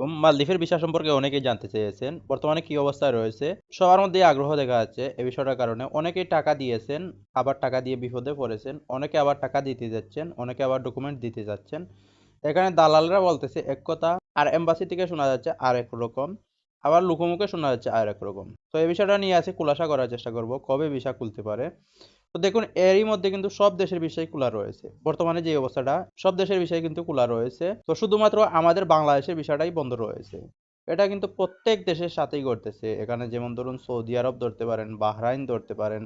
মালদ্বীপের ভিসা সম্পর্কে অনেকেই জানতে চেয়েছেন। বর্তমানে কি অবস্থায় রয়েছে? সবার মধ্যেই আগ্রহ দেখা যাচ্ছে এই বিষয়টার কারণে। অনেকেই টাকা দিয়েছেন, আবার টাকা দিয়ে বিপদে পড়েছেন। অনেকে আবার টাকা দিতে যাচ্ছেন, অনেকে আবার ডকুমেন্ট দিতে যাচ্ছেন। এখানে দালালরা বলতেছে এক কথা, আর এম্বাসি থেকে শোনা যাচ্ছে আরেক রকম। আবার লোকমুখে শোনা যাচ্ছে আরেক রকম। তো এই বিষয়টা নিয়ে আজকে খুলাসা করার চেষ্টা করব, কবে ভিসা খুলতে পারে। তো দেখুন এরই মধ্যে কিন্তু সব দেশের ভিসাই খোলা রয়েছে। বর্তমানে যে অবস্থাটা, সব দেশের ভিসাই কিন্তু খোলা রয়েছে। তো শুধুমাত্র আমাদের বাংলাদেশের ভিসাটাই বন্ধ রয়েছে। এটা কিন্তু প্রত্যেক দেশের সাথেই ঘটতেছে। এখানে যেমন ধরুন সৌদি আরব ধরতে পারেন, বাহরাইন ধরতে পারেন,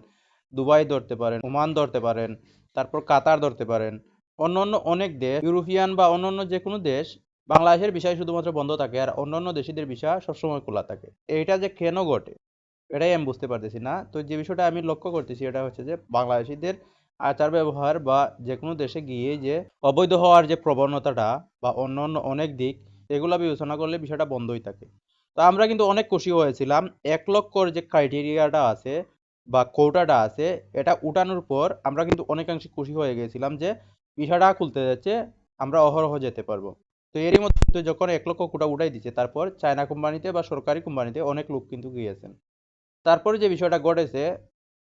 দুবাই ধরতে পারেন, ওমান ধরতে পারেন, তারপর কাতার ধরতে পারেন। অন্যান্য অনেক দেশ, ইউরোপিয়ান বা অন্যান্য যেকোনো দেশ বাংলাদেশের বিষয় শুধুমাত্র বন্ধ থাকে আর অন্যান্য দেশিদের বিষয় সবসময় খোলা থাকে। এইটা যে কেন ঘটে? এটাই আমি বুঝতে পারতেছি না। তো যে বিষয়টা আমি লক্ষ্য করতেছি এটা হচ্ছে যে বাংলাদেশীদের আচার ব্যবহার বা যেকোনো দেশে গিয়ে যে অবৈধ হওয়ার যে প্রবণতাটা বা অন্যান্য অনেক দিক এগুলা বিবেচনা করলে বিষয়টা বন্ধই থাকে। তো আমরা কিন্তু অনেক খুশি হয়েছিলাম ১ লক্ষর যে ক্রাইটেরিয়াটা আছে বা কোটাটা আছে এটা উঠানোর পর আমরা কিন্তু অনেকাংশে খুশি হয়ে গেছিলাম যে বিষয়টা খুলতে যাচ্ছে, আমরা অহরহ যেতে পারব। তো এরই মধ্যে যখন এক লক্ষ কোটা উঠাই দিচ্ছে তারপর চায়না কোম্পানিতে বা সরকারি কোম্পানিতে অনেক লোক কিন্তু গিয়েছেন। তারপরে যে বিষয়টা ঘটেছে,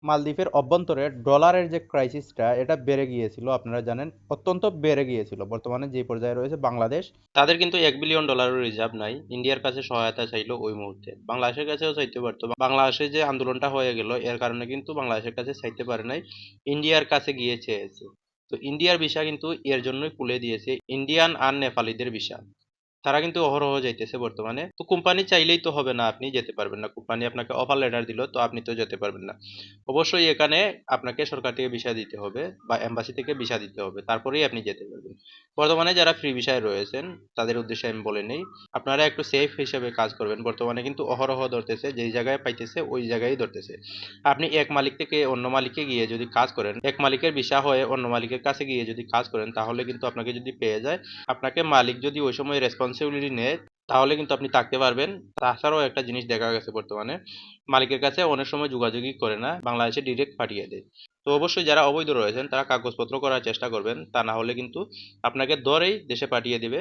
মালদ্বীপের অভ্যন্তরে ডলারের যে ক্রাইসিসটা এটা বেড়ে গিয়েছিল, আপনারা জানেন, অত্যন্ত বেড়ে গিয়েছিল। বর্তমানে যে পর্যায়ে রয়েছে বাংলাদেশ। তাদের কিন্তু এক বিলিয়ন ডলারের রিজার্ভ নাই। ইন্ডিয়ার কাছে সহায়তা চাইলো ওই মুহূর্তে। বাংলাদেশের কাছেও চাইতে পারতো। বাংলাদেশে যে আন্দোলনটা হয়ে গেল, এর কারণে কিন্তু বাংলাদেশের কাছে চাইতে পারে নাই। ইন্ডিয়ার কাছে গিয়ে চেয়েছে তো ইন্ডিয়ার ভিসা কিন্তু এর জন্যই খুলে দিয়েছে। ইন্ডিয়ান আর নেপালিদের ভিসা। তারা কিন্তু অহরহ যাইতেছে বর্তমানে। তো কোম্পানি চাইলেই তো হবে না আপনি যেতে পারবেন না। কোম্পানি আপনাকে অফার লেটার দিল, তো আপনি তো যেতে পারবেন না। অবশ্যই এখানে আপনাকে সরকার থেকে ভিসা দিতে হবে বা এম্বাসি থেকে ভিসা দিতে হবে। তারপরেই আপনি যেতে পারবেন। বর্তমানে যারা ফ্রি ভিসায় রয়েছেন, তাদের উদ্দেশ্যে আমি বলে নেই। আপনারা একটু সেফ হিসেবে কাজ করবেন। বর্তমানে কিন্তু অহরহ ধরতেছে। যেই জায়গায় পাইতেছে, ওই জায়গায় ধরতেছে। আপনি এক মালিক থেকে অন্য মালিকে গিয়ে যদি কাজ করেন, এক মালিকের ভিসা হয়ে অন্য মালিকের কাছে গিয়ে যদি কাজ করেন, তাহলে কিন্তু আপনাকে যদি পেয়ে যায়, আপনাকে মালিক যদি ওই সময় রেসপন্সিবিলিটি নেয়, তাহলে কিন্তু আপনি থাকতে পারবেন। তাছাড়াও একটা জিনিস দেখা গেছে বর্তমানে, মালিকের কাছে অনেক সময় যোগাযোগই করে না, বাংলাদেশে ডিরেক্ট পাঠিয়ে দেয়। তো অবশ্যই যারা অবৈধ রয়েছেন, তারা কাগজপত্র করার চেষ্টা করবেন, তা না হলে কিন্তু আপনাকে ধরেই দেশে পাঠিয়ে দিবে।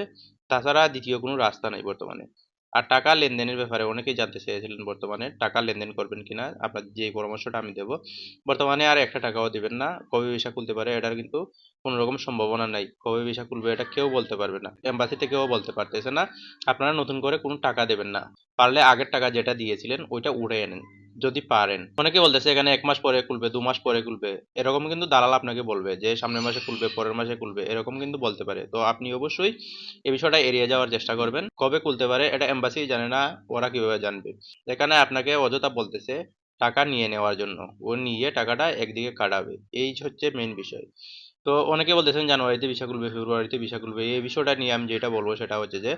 তাছাড়া দ্বিতীয় কোনো রাস্তা নেই বর্তমানে। আর টাকা লেনদেনের ব্যাপারে অনেকেই জানতে চেয়েছিলেন বর্তমানে, টাকা লেনদেন করবেন কিনা, আপনার যে পরামর্শটা আমি দেবো। বর্তমানে আর একটা টাকাও দিবেন না, কবে ভিসা খুলতে পারে এটার কিন্তু কোনো রকম সম্ভাবনা নাই। কবে ভিসা খুলবে এটা কেউ বলতে পারবে না এম্বাসি কেউ বলতে পারতেছে না। আপনারা নতুন করে কোনো টাকা দেবেন না, পারলে আগের টাকা যেটা দিয়েছিলেন ওইটা উড়ে এনেন যদি পারেন। অনেকে বলতেছে, এখানে এক মাস পরে খুলবে, দু মাস পরে খুলবে। এরকম কিন্তু দালাল আপনাকে বলবে যে, সামনের মাসে খুলবে, পরের মাসে খুলবে। এরকম কিন্তু বলতে পারে। তো আপনি অবশ্যই এই বিষয়টা এড়িয়ে যাওয়ার চেষ্টা করবেন। কবে খুলতে পারে এটা এম্বাসি জানে না, ওরা কীভাবে জানবে? এখানে আপনাকে অযথা বলতেছে, টাকা নিয়ে নেওয়ার জন্য। ও নিয়ে টাকাটা একদিকে কাটাবে। এই হচ্ছে মেন বিষয়। তো অনেকে বলতেছেন জানুয়ারিতে ভিসা খুলবে ফেব্রুয়ারিতে ভিসা খুলবে এই বিষয়টা নিয়ে আমি যেটা বলব সেটা হচ্ছে যে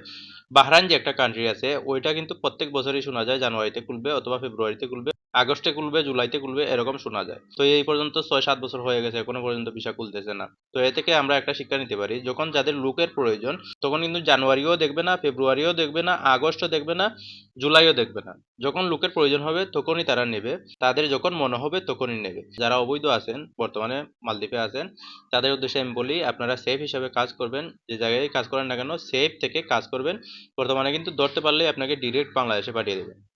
বাহরান যে একটা কান্ট্রি আছে, ওইটা কিন্তু প্রত্যেক বছরই শোনা যায় জানুয়ারিতে খুলবে অথবা ফেব্রুয়ারিতে খুলবে। আগস্টে খুলবে, জুলাইতে খুলবে, এরকম শোনা যায়। তো এই পর্যন্ত ছয় সাত বছর হয়ে গেছে, এখনও পর্যন্ত ভিসা খুলতেছে না। তো এ থেকে আমরা একটা শিক্ষা নিতে পারি, যখন যাদের লুকের প্রয়োজন, তখন কিন্তু জানুয়ারিও দেখবে না, ফেব্রুয়ারিও দেখবে না, আগস্টও দেখবে না, জুলাইও দেখবে না। যখন লোকের প্রয়োজন হবে, তখনই তারা নেবে। তাদের যখন মনে হবে, তখনই নেবে। যারা অবৈধ আছেন, বর্তমানে মালদ্বীপে আছেন, তাদের উদ্দেশ্যে আমি বলি, আপনারা সেফ হিসাবে কাজ করবেন, যে জায়গায় কাজ করেন না কেন, সেফ থেকে কাজ করবেন। বর্তমানে কিন্তু ধরতে পারলেই আপনাকে ডিরেক্ট বাংলাদেশে পাঠিয়ে দেবে।